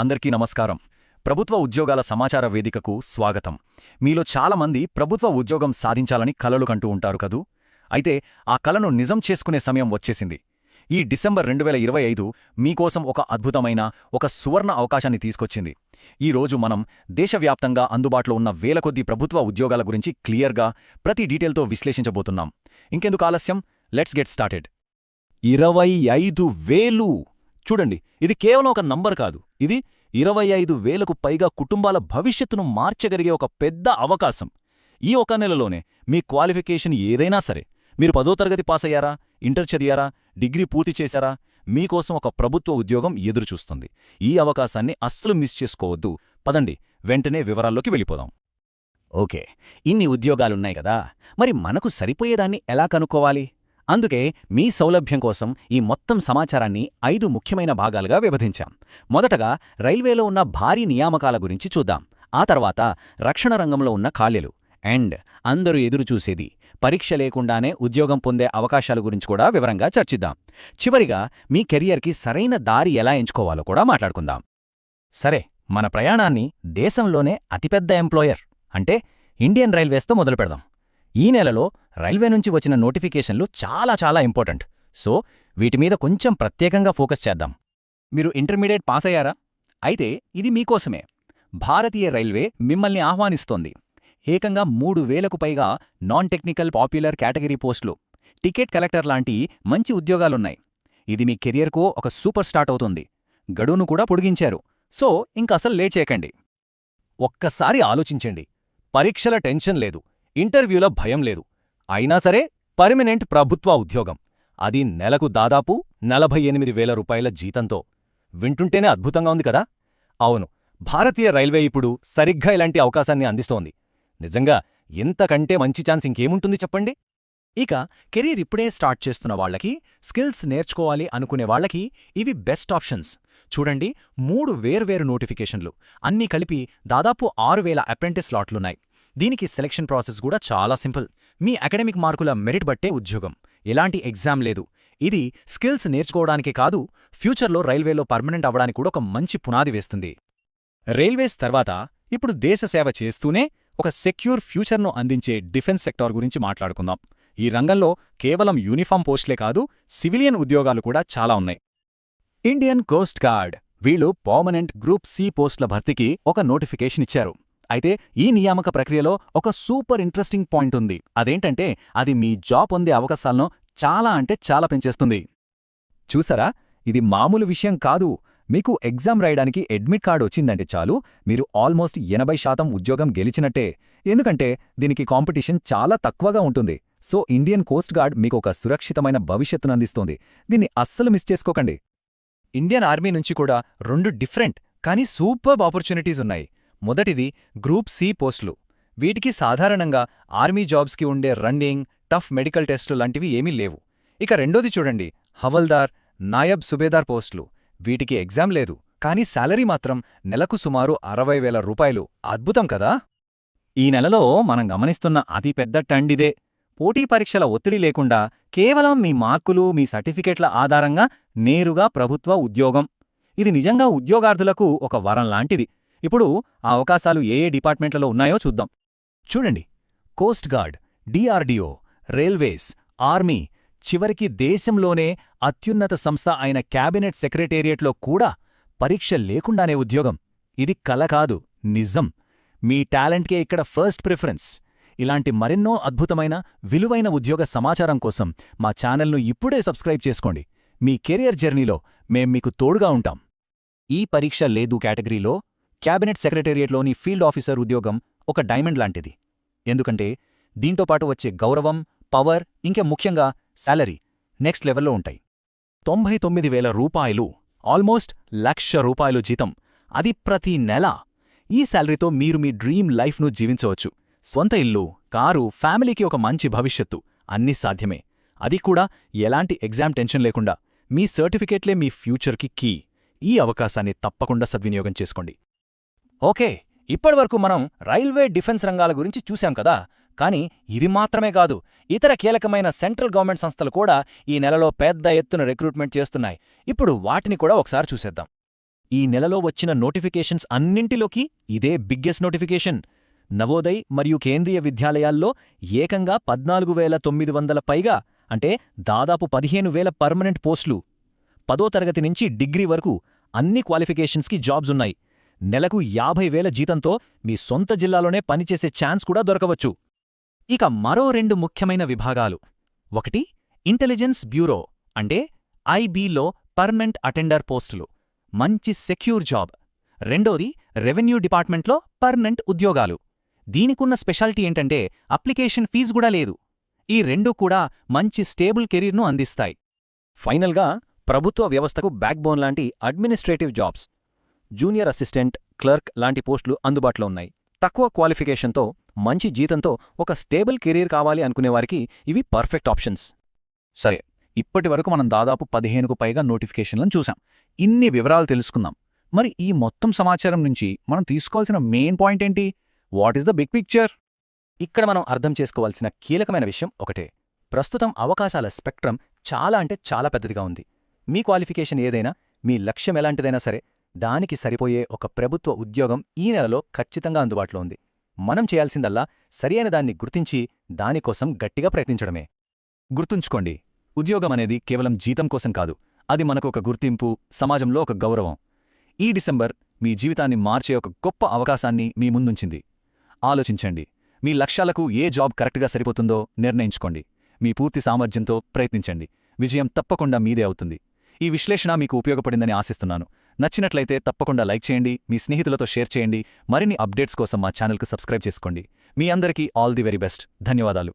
అందరికీ నమస్కారం. ప్రభుత్వ ఉద్యోగాల సమాచార వేదికకు స్వాగతం. మీలో చాలామంది ప్రభుత్వ ఉద్యోగం సాధించాలని కలలు కంటూ ఉంటారు కదూ? అయితే ఆ కలను నిజం చేసుకునే సమయం వచ్చేసింది. ఈ డిసెంబర్ రెండు వేల ఇరవై ఐదు మీకోసం ఒక అద్భుతమైన ఒక సువర్ణ అవకాశాన్ని తీసుకొచ్చింది. ఈరోజు మనం దేశవ్యాప్తంగా అందుబాటులో ఉన్న వేల కొద్ది ప్రభుత్వ ఉద్యోగాల గురించి క్లియర్గా ప్రతి డీటెయిల్తో విశ్లేషించబోతున్నాం. ఇంకెందుకు ఆలస్యం? Let's get started. ఇరవై ఐదు వేలు! చూడండి ఇది కేవలం ఒక నంబర్ కాదు. ఇది ఇరవై ఐదు వేలకు పైగా కుటుంబాల భవిష్యత్తును మార్చగలిగే ఒక పెద్ద అవకాశం. ఈ ఒక నెలలోనే మీ క్వాలిఫికేషన్ ఏదైనా సరే మీరు పదో తరగతి పాస్ అయ్యారా ఇంటర్ చదివారా డిగ్రీ పూర్తి చేశారా మీకోసం ఒక ప్రభుత్వ ఉద్యోగం ఎదురుచూస్తుంది. ఈ అవకాశాన్ని అస్సలు మిస్ చేసుకోవద్దు. పదండి వెంటనే వివరాల్లోకి వెళ్ళిపోదాం. ఓకే ఇన్ని ఉద్యోగాలున్నాయి కదా మరి మనకు సరిపోయేదాన్ని ఎలా కనుక్కోవాలి? అందుకే మీ సౌలభ్యం కోసం ఈ మొత్తం సమాచారాన్ని ఐదు ముఖ్యమైన భాగాలుగా విభజించాం. మొదటగా రైల్వేలో ఉన్న భారీ నియామకాల గురించి చూద్దాం. ఆ తర్వాత రక్షణ రంగంలో ఉన్న ఖాళీలు. అండ్ అందరూ ఎదురుచూసేది పరీక్ష లేకుండానే ఉద్యోగం పొందే అవకాశాల గురించి కూడా వివరంగా చర్చిద్దాం. చివరిగా మీ కెరియర్కి సరైన దారి ఎలా ఎంచుకోవాలో కూడా మాట్లాడుకుందాం. సరే మన ప్రయాణాన్ని దేశంలోనే అతిపెద్ద ఎంప్లాయర్ అంటే ఇండియన్ రైల్వేస్తో మొదలు పెడదాం ఈ నెలలో రైల్వే నుంచి వచ్చిన నోటిఫికేషన్లు చాలా చాలా ఇంపార్టెంట్. సో వీటి మీద కొంచెం ప్రత్యేకంగా ఫోకస్ చేద్దాం. మీరు ఇంటర్మీడియట్ పాస్ అయ్యారా? అయితే ఇది మీకోసమే. భారతీయ రైల్వే మిమ్మల్ని ఆహ్వానిస్తోంది. ఏకంగా మూడు వేలకు పైగా నాన్ టెక్నికల్ పాపులర్ కేటగిరీ పోస్టులు టికెట్ కలెక్టర్ లాంటి మంచి ఉద్యోగాలున్నాయి. ఇది మీ కెరియర్కో ఒక సూపర్ స్టార్ట్ అవుతుంది. గడువును కూడా పొడిగించారు. సో ఇంకసలు లేట్ చేయకండి. ఒక్కసారి ఆలోచించండి. పరీక్షల టెన్షన్ లేదు. ఇంటర్వ్యూల భయం లేదు. అయినా సరే పర్మనెంట్ ప్రభుత్వ ఉద్యోగం. అది నెలకు దాదాపు నలభై ఎనిమిది వేల రూపాయల జీతంతో. వింటుంటేనే అద్భుతంగా ఉంది కదా? అవును భారతీయ రైల్వే ఇప్పుడు సరిగ్గా ఇలాంటి అవకాశాన్ని అందిస్తోంది. నిజంగా ఇంతకంటే మంచి ఛాన్స్ ఇంకేముంటుంది చెప్పండి? ఇక కెరీర్ ఇప్పుడే స్టార్ట్ చేస్తున్న వాళ్ళకి స్కిల్స్ నేర్చుకోవాలి అనుకునే వాళ్ళకి ఇవి బెస్ట్ ఆప్షన్స్. చూడండి మూడు వేర్వేరు నోటిఫికేషన్లు. అన్నీ కలిపి దాదాపు ఆరు వేల అప్రెంటిస్ స్లాట్లున్నాయి దీనికి సెలక్షన్ ప్రాసెస్ కూడా చాలా సింపుల్. మీ అకాడమిక్ మార్కుల మెరిట్ బట్టే ఉద్యోగం. ఎలాంటి ఎగ్జామ్ లేదు. ఇది స్కిల్స్ నేర్చుకోవడానికే కాదు ఫ్యూచర్లో రైల్వేలో పర్మనెంట్ అవ్వడానికి కూడా ఒక మంచి పునాది వేస్తుంది. రైల్వేస్ తర్వాత ఇప్పుడు దేశ సేవ చేస్తూనే ఒక సెక్యూర్ ఫ్యూచర్ను అందించే డిఫెన్స్ సెక్టార్ గురించి మాట్లాడుకుందాం. ఈ రంగంలో కేవలం యూనిఫామ్ పోస్టులే కాదు సివిలియన్ ఉద్యోగాలు కూడా చాలా ఉన్నాయి. ఇండియన్ కోస్ట్ గార్డ్ వీళ్ళు పర్మనెంట్ గ్రూప్ సి పోస్టుల భర్తీకి ఒక నోటిఫికేషన్ ఇచ్చారు. అయితే ఈ నియామక ప్రక్రియలో ఒక సూపర్ ఇంట్రెస్టింగ్ పాయింట్ ఉంది. అదేంటంటే అది మీ జాబ్ పొందే అవకాశాలను చాలా అంటే చాలా పెంచేస్తుంది. చూసారా? ఇది మామూలు విషయం కాదు. మీకు ఎగ్జామ్ రాయడానికి అడ్మిట్ కార్డు వచ్చిందంటే చాలు. మీరు ఆల్మోస్ట్ ఎనభై శాతం ఉద్యోగం గెలిచినట్టే. ఎందుకంటే దీనికి కాంపిటీషన్ చాలా తక్కువగా ఉంటుంది. సో ఇండియన్ కోస్ట్ గార్డ్ మీకు ఒక సురక్షితమైన భవిష్యత్తును అందిస్తోంది. దీన్ని అస్సలు మిస్ చేసుకోకండి. ఇండియన్ ఆర్మీ నుంచి కూడా రెండు డిఫరెంట్ కానీ సూపర్బ్ ఆపర్చునిటీస్ ఉన్నాయి. మొదటిది గ్రూప్ సి పోస్టులు. వీటికి సాధారణంగా ఆర్మీ జాబ్స్కి ఉండే రన్నింగ్ టఫ్ మెడికల్ టెస్టులు లాంటివి ఏమీ లేవు. ఇక రెండోది చూడండి హవల్దార్ నాయబ్ సుబేదార్ పోస్టులు. వీటికి ఎగ్జామ్ లేదు కానీ శాలరీ మాత్రం నెలకు సుమారు అరవై వేల రూపాయలు. అద్భుతం కదా? ఈ నెలలో మనం గమనిస్తున్న అతిపెద్ద టండిదే పోటీ పరీక్షల ఒత్తిడి లేకుండా కేవలం మీ మార్కులు మీ సర్టిఫికెట్ల ఆధారంగా నేరుగా ప్రభుత్వ ఉద్యోగం. ఇది నిజంగా ఉద్యోగార్థులకు ఒక వరం లాంటిది. ఇప్పుడు ఆ అవకాశాలు ఏ ఏ డిపార్ట్మెంట్లలో ఉన్నాయో చూద్దాం. చూడండి. Coast guard D R D O railways army చివరికి దేశంలోనే అత్యున్నత సంస్థ అయిన క్యాబినెట్ సెక్రటేరియట్లో కూడా పరీక్ష లేకుండానే ఉద్యోగం. ఇది కల కాదు నిజం. మీ టాలెంట్కే ఇక్కడ ఫస్ట్ ప్రిఫరెన్స్. ఇలాంటి మరెన్నో అద్భుతమైన విలువైన ఉద్యోగ సమాచారం కోసం మా ఛానల్ను ఇప్పుడే సబ్స్క్రైబ్ చేసుకోండి. మీ కెరియర్ జర్నీలో మేం మీకు తోడుగా ఉంటాం. ఈ పరీక్ష లేదు కేటగిరీలో క్యాబినెట్ సెక్రటేరియట్లోని ఫీల్డ్ ఆఫీసర్ ఉద్యోగం ఒక డైమండ్ లాంటిది. ఎందుకంటే దీంతోపాటు వచ్చే గౌరవం పవర్ ఇంకా ముఖ్యంగా శాలరీ నెక్స్ట్ లెవెల్లో ఉంటాయి. తొంభై తొమ్మిది వేల రూపాయలు ఆల్మోస్ట్ లక్ష రూపాయలు జీతం అది ప్రతి నెల. ఈ శాలరీతో మీరు మీ డ్రీమ్ లైఫ్ను జీవించవచ్చు. స్వంత ఇల్లు కారు ఫ్యామిలీకి ఒక మంచి భవిష్యత్తు అన్నీ సాధ్యమే. అది కూడా ఎలాంటి ఎగ్జామ్ టెన్షన్ లేకుండా. మీ సర్టిఫికేట్లే మీ ఫ్యూచర్కి కీ. ఈ అవకాశాన్ని తప్పకుండా సద్వినియోగం చేసుకోండి. ఓకే ఇప్పటివరకు మనం రైల్వే డిఫెన్స్ రంగాల గురించి చూశాం కదా కానీ ఇవి మాత్రమే కాదు ఇతర కీలకమైన సెంట్రల్ గవర్నమెంట్ సంస్థలు కూడా ఈ నెలలో పెద్ద ఎత్తున రిక్రూట్మెంట్ చేస్తున్నాయి. ఇప్పుడు వాటిని కూడా ఒకసారి చూసేద్దాం. ఈ నెలలో వచ్చిన నోటిఫికేషన్స్ అన్నింటిలోకి ఇదే బిగ్గెస్ట్ నోటిఫికేషన్. నవోదయ్ మరియు కేంద్రీయ విద్యాలయాల్లో ఏకంగా పద్నాలుగు వేల తొమ్మిది వందల పైగా అంటే దాదాపు పదిహేను వేల పర్మనెంట్ పోస్టులు. పదో తరగతి నుంచి డిగ్రీ వరకు అన్ని క్వాలిఫికేషన్స్కి జాబ్స్ ఉన్నాయి. నెలకు యాభై వేల జీతంతో మీ సొంత జిల్లాలోనే పనిచేసే ఛాన్స్ కూడా దొరకవచ్చు. ఇక మరో రెండు ముఖ్యమైన విభాగాలు. ఒకటి ఇంటెలిజెన్స్ బ్యూరో అంటే ఐబీలో పర్మనెంట్ అటెండర్ పోస్టులు. మంచి సెక్యూర్ జాబ్. రెండోది రెవెన్యూ డిపార్ట్మెంట్లో పర్మనెంట్ ఉద్యోగాలు. దీనికున్న స్పెషాలిటీ ఏంటంటే అప్లికేషన్ ఫీజు కూడా లేదు. ఈ రెండూ కూడా మంచి స్టేబుల్ కెరీర్ను అందిస్తాయి. ఫైనల్గా ప్రభుత్వ వ్యవస్థకు బ్యాక్బోన్ లాంటి administrative jobs. Junior assistant clerk లాంటి పోస్టులు అందుబాటులో ఉన్నాయి. తక్కువ క్వాలిఫికేషన్తో మంచి జీతంతో ఒక స్టేబుల్ కెరీర్ కావాలి అనుకునేవారికి ఇవి పర్ఫెక్ట్ ఆప్షన్స్. సరే ఇప్పటి వరకు మనం దాదాపు పదిహేనుకు పైగా నోటిఫికేషన్లను చూసాం. ఇన్ని వివరాలు తెలుసుకుందాం. మరి ఈ మొత్తం సమాచారం నుంచి మనం తీసుకోవాల్సిన మెయిన్ పాయింట్ ఏంటి? What is the big picture? ఇక్కడ మనం అర్థం చేసుకోవాల్సిన కీలకమైన విషయం ఒకటే. ప్రస్తుతం అవకాశాల స్పెక్ట్రం చాలా అంటే చాలా పెద్దదిగా ఉంది. మీ క్వాలిఫికేషన్ ఏదైనా మీ లక్ష్యం ఎలాంటిదైనా సరే దానికి సరిపోయే ఒక ప్రభుత్వ ఉద్యోగం ఈ నెలలో ఖచ్చితంగా అందుబాటులో ఉంది. మనం చేయాల్సిందల్లా సరియైన దాన్ని గుర్తించి దానికోసం గట్టిగా ప్రయత్నించడమే. గుర్తుంచుకోండి ఉద్యోగం అనేది కేవలం జీతం కోసం కాదు అది మనకు ఒక గుర్తింపు సమాజంలో ఒక గౌరవం. ఈ డిసెంబర్ మీ జీవితాన్ని మార్చే ఒక గొప్ప అవకాశాన్ని మీ ముందుంచింది. ఆలోచించండి మీ లక్ష్యాలకు ఏ జాబ్ కరెక్ట్గా సరిపోతుందో నిర్ణయించుకోండి. మీ పూర్తి సామర్థ్యంతో ప్రయత్నించండి. విజయం తప్పకుండా మీదే అవుతుంది. ఈ విశ్లేషణ మీకు ఉపయోగపడిందని ఆశిస్తున్నాను. నచ్చినట్లయితే తప్పకుండా లైక్ చేయండి మీ స్నేహితులతో షేర్ చేయండి మరిన్ని అప్డేట్స్ కోసం మా ఛానల్కు సబ్స్క్రైబ్ చేసుకోండి. మీ అందరికీ ఆల్ ది వెరీ బెస్ట్. ధన్యవాదాలు.